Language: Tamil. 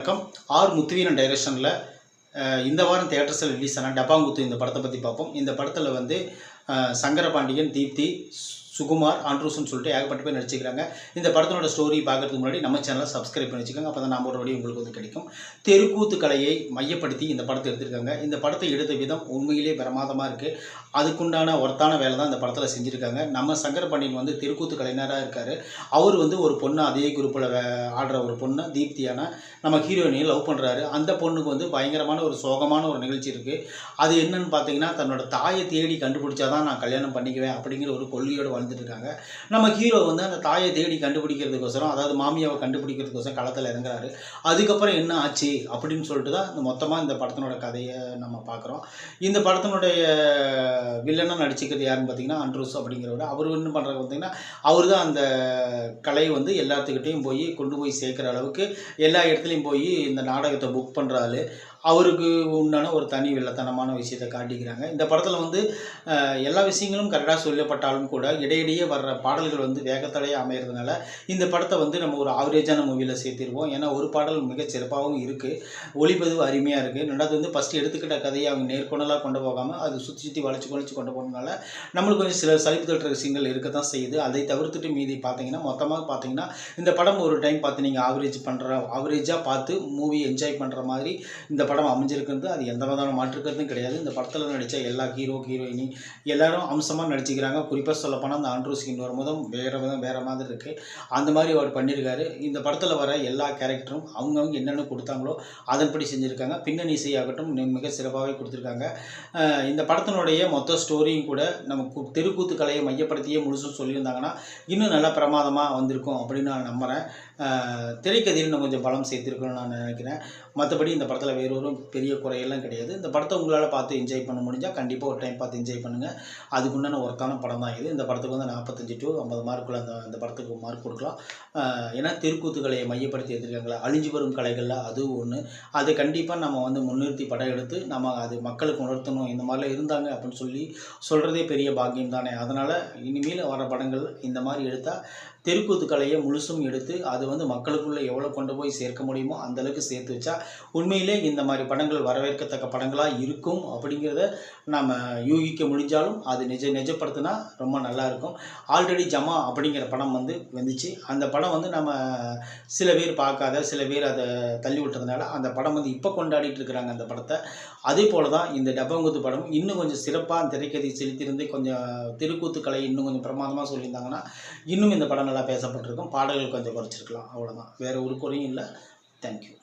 வணக்கம். ஆர் முத்துவீரன் டைரக்ஷனில் இந்த வாரம் தேட்டர்ஸில் ரிலீஸ் ஆன டப்பாங்குத்து இந்த படத்தை பற்றி பார்ப்போம். இந்த படத்தில் வந்து சங்கரபாண்டியன் தீப்தி சுகுமார் ஆண்ட்ரூஸ்னு சொல்லிட்டு ஏகப்பட்ட பேர் நடிச்சுக்கிறாங்க இந்த படத்தினோட ஸ்டோரி பார்க்குறதுக்கு முன்னாடி நம்ம சேனலை சப்ஸ்கிரைப் பண்ணி வச்சுக்கோங்க. அப்போ தான் நம்ம வழி உங்களுக்கு வந்து கிடைக்கும். தெருக்கூத்து கலையை மையப்படுத்தி இந்த படத்தை எடுத்திருக்காங்க. இந்த படத்தை எடுத்த விதம் உண்மையிலே பிரமாதமாக இருக்குது அதுக்குண்டான ஒர்த்தான வேலை தான் இந்த படத்தில் செஞ்சுருக்காங்க. நம்ம சங்கரபாண்டியன் வந்து தெருக்கூத்து கலைஞராக இருக்கார். அவர் வந்து ஒரு பொண்ணு அதே குரூப்பில் ஆடுற ஒரு பொண்ணு தீப்தியான நம்ம ஹீரோயினையும் லவ் பண்ணுறாரு அந்த பொண்ணுக்கு வந்து பயங்கரமான ஒரு சோகமான ஒரு நிகழ்ச்சி இருக்குது அது என்னன்னு பார்த்தீங்கன்னா தன்னோட தாயை தேடி கண்டுபிடிச்சாதான் நான் கல்யாணம் பண்ணிக்குவேன் அப்படிங்கிற ஒரு கொள்கையோடு வாழ்ந்துட்டு இருக்காங்க. நம்ம ஹீரோ வந்து அந்த தாயை தேடி கண்டுபிடிக்கிறதுக்கோசரம் அதாவது மாமியாவை கண்டுபிடிக்கிறதுக்கோசரம் களத்தில் இறங்குறாரு. அதுக்கப்புறம் என்ன ஆச்சு அப்படின்னு சொல்லிட்டு தான் இந்த மொத்தமாக இந்த படத்தினோட கதையை நம்ம பார்க்குறோம். இந்த படத்தினுடைய வில்லனாக நடிச்சுக்கிறது யாருன்னு பார்த்தீங்கன்னா அண்ட்ரூஸ் அப்படிங்கிறவர். அவர் என்ன பண்ணுறது பார்த்தீங்கன்னா அவர் தான் அந்த கலையை வந்து எல்லாத்துக்கிட்டையும் போய் கொண்டு போய் சேர்க்குற அளவுக்கு எல்லா இடத்துலையும் போய் இந்த நாடகத்தை புக் பண்ணுறாரு அவருக்கு உண்டான ஒரு தனி வெள்ளத்தனமான விஷயத்தை காட்டிக்கிறாங்க. இந்த படத்தில் வந்து எல்லா விஷயங்களும் கரெக்டாக சொல்லப்பட்டாலும் கூட இடையிடையே வர்ற பாடல்கள் வந்து வேகத்தடையே அமைகிறதுனால இந்த படத்தை வந்து நம்ம ஒரு ஆவரேஜான மூவியில் சேர்த்திருவோம். ஏன்னா ஒரு பாடல் மிக சிறப்பாகவும் இருக்குது ஒளிப்பதிவு அருமையாக இருக்குது ரெண்டாவது வந்து ஃபஸ்ட்டு எடுத்துக்கிட்ட கதையை அவங்க நேர்கொண்டலாக கொண்டு போகாமல் அது சுற்றி சுற்றி வளைச்சு வளைச்சு கொண்டு போனதுனால நம்மளுக்கு கொஞ்சம் சில சலிப்பு தட்டுற விஷயங்கள் இருக்க தான் செய்யுது. அதை தவிர்த்துட்டு மீதி பார்த்தீங்கன்னா மொத்தமாக பார்த்தீங்கன்னா இந்த படம் ஒரு டைம் பார்த்து நீங்கள் ஆவரேஜ் பண்ணுற ஆவரேஜாக பார்த்து மூவி என்ஜாய் பண்ணுற மாதிரி இந்த படம் அமைஞ்சிருக்கிறது அது எந்த விதமான மாற்றுக்கிறதும் கிடையாது. இந்த படத்தில் நடித்த எல்லா ஹீரோ ஹீரோயினி எல்லாரும் அம்சமாக நடிச்சுக்கிறாங்க. குறிப்பாக சொல்லப்போனால் அந்த ஆண்ட்ரூ சீன் வரும்போதும் வேறு விதம் வேறு மாதிரி இருக்குது அந்த மாதிரி அவர் பண்ணியிருக்காரு இந்த படத்தில் வர எல்லா கேரக்டரும் அவங்கவுங்க என்னென்ன கொடுத்தாங்களோ அதன்படி செஞ்சுருக்காங்க. பின்னணி இசையாகட்டும் மிக சிறப்பாகவே கொடுத்துருக்காங்க. இந்த படத்தினுடைய மொத்த ஸ்டோரியும் கூட நம்ம தெருக்கூத்து கலையை மையப்படுத்தியே முழுசும் சொல்லியிருந்தாங்கன்னா இன்னும் நல்லா பிரமாதமாக வந்திருக்கும் அப்படின்னு நான் நம்புகிறேன் திரைக்கதையில் இன்னும் கொஞ்சம் பலம் சேர்த்திருக்கணும்னு நான் நினைக்கிறேன். மற்றபடி இந்த படத்தில் வேறு ஒரு பெரிய குறையெல்லாம் கிடையாது. இந்த படத்தை உங்களால் பார்த்து என்ஜாய் பண்ண முடிஞ்சால் கண்டிப்பாக ஒரு டைம் பார்த்து என்ஜாய் பண்ணுங்கள் அதுக்குண்டான ஒர்க்கான படம் தான் இது. இந்த படத்துக்கு வந்து நாற்பத்தஞ்சு டு ஐம்பது மார்க்குள்ள அந்த அந்த படத்துக்கு மார்க் கொடுக்கலாம். ஏன்னா தெருக்கூத்துக்களை மையப்படுத்தி எடுத்துருக்காங்களா? அழிஞ்சு வரும் கலைகளில் அதுவும் ஒன்று அதை கண்டிப்பாக நம்ம வந்து முன்னிறுத்தி படம் எடுத்து நம்ம அது மக்களுக்கு உணர்த்தணும். இந்த மாதிரிலாம் இருந்தாங்க அப்படின்னு சொல்லி சொல்கிறதே பெரிய பாக்கியம் தானே. அதனால் இனிமேல் வர படங்கள் இந்த மாதிரி எடுத்தால் தெருக்கூத்து கலையை முழுசும் எடுத்து அது வந்து மக்களுக்குள்ளே எவ்வளோ கொண்டு போய் சேர்க்க முடியுமோ அந்தளவுக்கு சேர்த்து வச்சா உண்மையிலே இந்த மாதிரி படங்கள் வரவேற்கத்தக்க படங்களாக இருக்கும் அப்படிங்கிறத நம்ம யூகிக்க முடிஞ்சாலும் அது நிஜ நிஜப்படுத்தினா ரொம்ப நல்லாயிருக்கும் ஆல்ரெடி ஜமா அப்படிங்கிற படம் வந்து வந்துச்சு. அந்த படம் வந்து நம்ம சில பேர் பார்க்காத சில பேர் அதை தள்ளி விட்டதுனால அந்த படம் வந்து இப்போ கொண்டாடிட்டு இருக்கிறாங்க அந்த படத்தை. அதே போல தான் இந்த டப்பங்குத்து படம் இன்னும் கொஞ்சம் சிறப்பாக திரைக்கதை செலுத்தியிருந்து கொஞ்சம் தெருக்கூத்து கலை இன்னும் கொஞ்சம் பிரமாதமாக சொல்லியிருந்தாங்கன்னா இன்னும் இந்த படம் நல்லா பேசப்பட்டிருக்கும். பாடல்கள் கொஞ்சம் குறைச்சிருக்கலாம். அவ்வளோதான் வேறு ஒரு குறையும் இல்லை. தேங்க்யூ